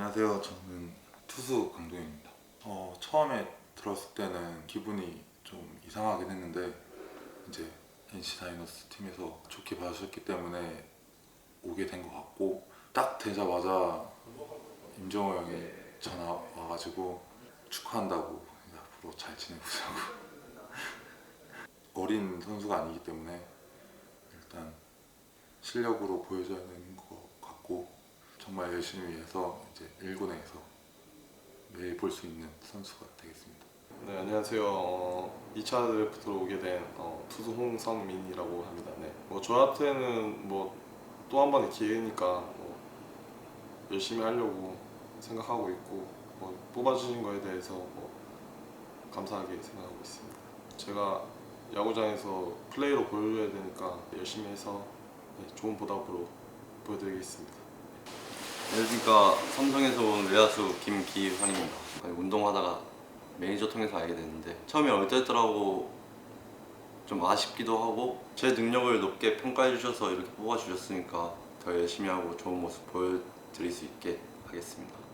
안녕하세요. 저는 투수 강동현입니다. 어, 처음에 들었을 때는 기분이 좀 이상하긴 했는데 이제 NC 다이너스 팀에서 좋게 봐주셨기 때문에 오게 된 것 같고 딱 되자마자 임정호 형이 전화 와가지고 축하한다고 앞으로 잘 지내보자고 어린 선수가 아니기 때문에 일단 실력으로 보여줘야 되는 것 같고 정말 열심히 해서 이제 1군에서 매일 볼 수 있는 선수가 되겠습니다. 네 안녕하세요. 어, 2차 드래프트로 오게 된 어, 투수 홍성민이라고 합니다. 네. 뭐 저한테는 뭐 또 한 번의 기회니까 뭐 열심히 하려고 생각하고 있고 뭐 뽑아주신 거에 대해서 뭐 감사하게 생각하고 있습니다. 제가 야구장에서 플레이로 보여줘야 되니까 열심히 해서 네, 좋은 보답으로 보여드리겠습니다. 안녕하십니까. 삼성에서 온 외야수 김기환입니다. 운동하다가 매니저 통해서 알게 됐는데 처음에 얼떨더라고 좀 아쉽기도 하고 제 능력을 높게 평가해 주셔서 이렇게 뽑아 주셨으니까 더 열심히 하고 좋은 모습 보여드릴 수 있게 하겠습니다